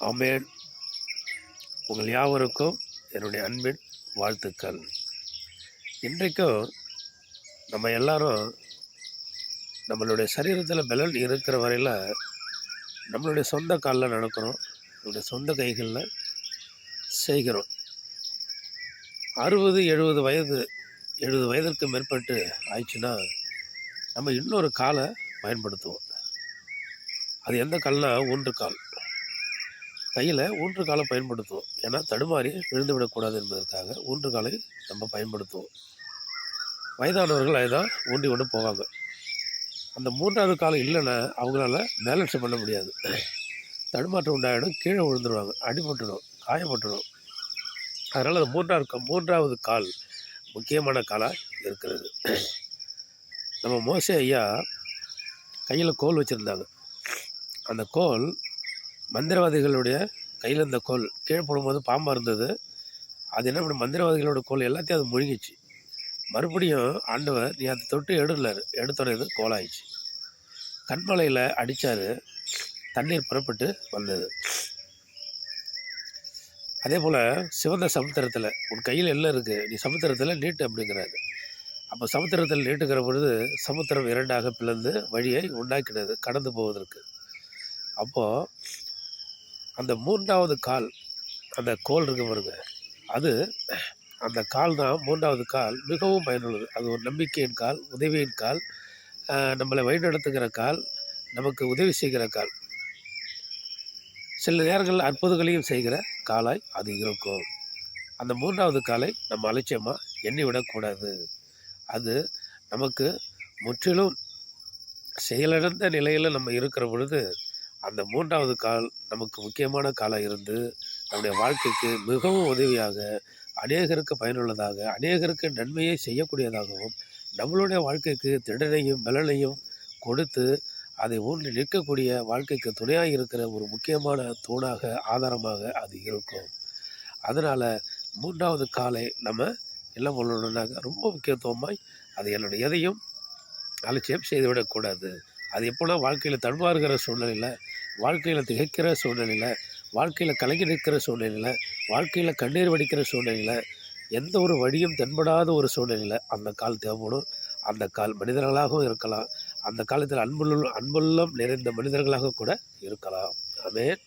அமேன் உங்கள் யாவருக்கும் என்னுடைய அன்பின் வாழ்த்துக்கள். இன்றைக்கும் நம்ம எல்லாரும் நம்மளுடைய சரீரத்தில் பலன் இருக்கிற வரையில் நம்மளுடைய சொந்த காலில் நடக்கிறோம். நம்மளுடைய சொந்த கைகளில் செய்கிறோம். அறுபது எழுபது வயது எழுபது வயதிற்கு மேற்பட்டு ஆயிடுச்சுன்னா நம்ம இன்னொரு காலை பயன்படுத்துவோம். அது எந்த கால்னா ஒன்று கால். கையில் ஊன்று காலை பயன்படுத்துவோம். ஏன்னா தடுமாறி விழுந்து விடக்கூடாது என்பதற்காக ஊன்று காலை நம்ம பயன்படுத்துவோம். வயதானவர்கள் அதுதான் ஊண்டி கொண்டு போவாங்க. அந்த மூன்றாவது காலம் இல்லைன்னா அவங்களால பேலன்ஸ் பண்ண முடியாது. தடுமாற்றம் உண்டாயிடும் கீழே விழுந்துருவாங்க. அடிபட்டுடும் காயப்பட்டுடும். அதனால் அந்த மூன்றாவது மூன்றாவது கால் முக்கியமான காலாக இருக்கிறது. நம்ம மோசே ஐயா கையில் கோல் வச்சுருந்தாங்க. அந்த கோல் மந்திரவாதிகளுடைய கையில் இருந்த கோல் கீழே போடும்போது பாம்பாக இருந்தது. அது என்ன பண்ண மந்திரவாதிகளோட கோல் எல்லாத்தையும் அது முழுங்கிச்சு மறுபடியும் ஆண்டவர் நீ அதை தொட்டு எடுலாரு எடுத்துறது கோலாயிடுச்சு கண்மலையில் அடித்தார் தண்ணீர் புறப்பட்டு வந்தது. அதே போல் சிவந்த சமுத்திரத்தில் உன் கையில் எல்லாம் இருக்குது நீ சமுத்திரத்தில் நீட்டு அப்படிங்கிறாரு. அப்போ சமுத்திரத்தில் நீட்டுக்கிற பொழுது சமுத்திரம் இரண்டாக பிளந்து வழியை உண்டாக்கினது கடந்து போவதற்கு. அப்போது அந்த மூன்றாவது கால் அந்த கோல் இருக்கு பாருங்க. அது அந்த கால் தான் மூன்றாவது கால் மிகவும் பயனுள்ளது. அது ஒரு நம்பிக்கையின் கால் உதவியின் கால் நம்மளை வழிநடத்துகிற கால் நமக்கு உதவி செய்கிற கால். சில நேரங்களில் அற்புதங்களையும் செய்கிற காலாய் அது இருக்கும். அந்த மூன்றாவது காலை நம்ம அலட்சியமாக எண்ணி விடக்கூடாது. அது நமக்கு முற்றிலும் செயலிழந்த நிலையில் நம்ம இருக்கிற பொழுது அந்த மூன்றாவது கால் நமக்கு முக்கியமான காலாக இருந்து நம்முடைய வாழ்க்கைக்கு மிகவும் உதவியாக அநேகருக்கு பயனுள்ளதாக அநேகருக்கு நன்மையை செய்யக்கூடியதாகவும் நம்மளுடைய வாழ்க்கைக்கு திடனையும் பலனையும் கொடுத்து அதை ஊன்றி நிற்கக்கூடிய வாழ்க்கைக்கு துணையாக இருக்கிற ஒரு முக்கியமான தூணாக ஆதாரமாக அது இருக்கும். அதனால் மூன்றாவது காலை நம்ம என்ன பண்ணணுன்னாக்க ரொம்ப முக்கியத்துவமாய் அது என்னுடைய எதையும் அலட்சியம் செய்துவிடக்கூடாது. அது எப்போனா வாழ்க்கையில் தடுமாறுகிற சூழ்நிலையில் வாழ்க்கையில் திகைக்கிற சூழ்நிலையில் வாழ்க்கையில் கலங்கி நிற்கிற சூழ்நிலையில் வாழ்க்கையில் கண்ணீர் வடிக்கிற சூழ்நிலையில் எந்த ஒரு வழியும் தென்படாத ஒரு சூழ்நிலையில் அந்த கால் தேவைப்படும். அந்த கால் மனிதர்களாகவும் இருக்கலாம். அந்த காலத்தில் அன்புள்ள அன்புள்ளம் நிறைந்த மனிதர்களாக கூட இருக்கலாம். அமேன்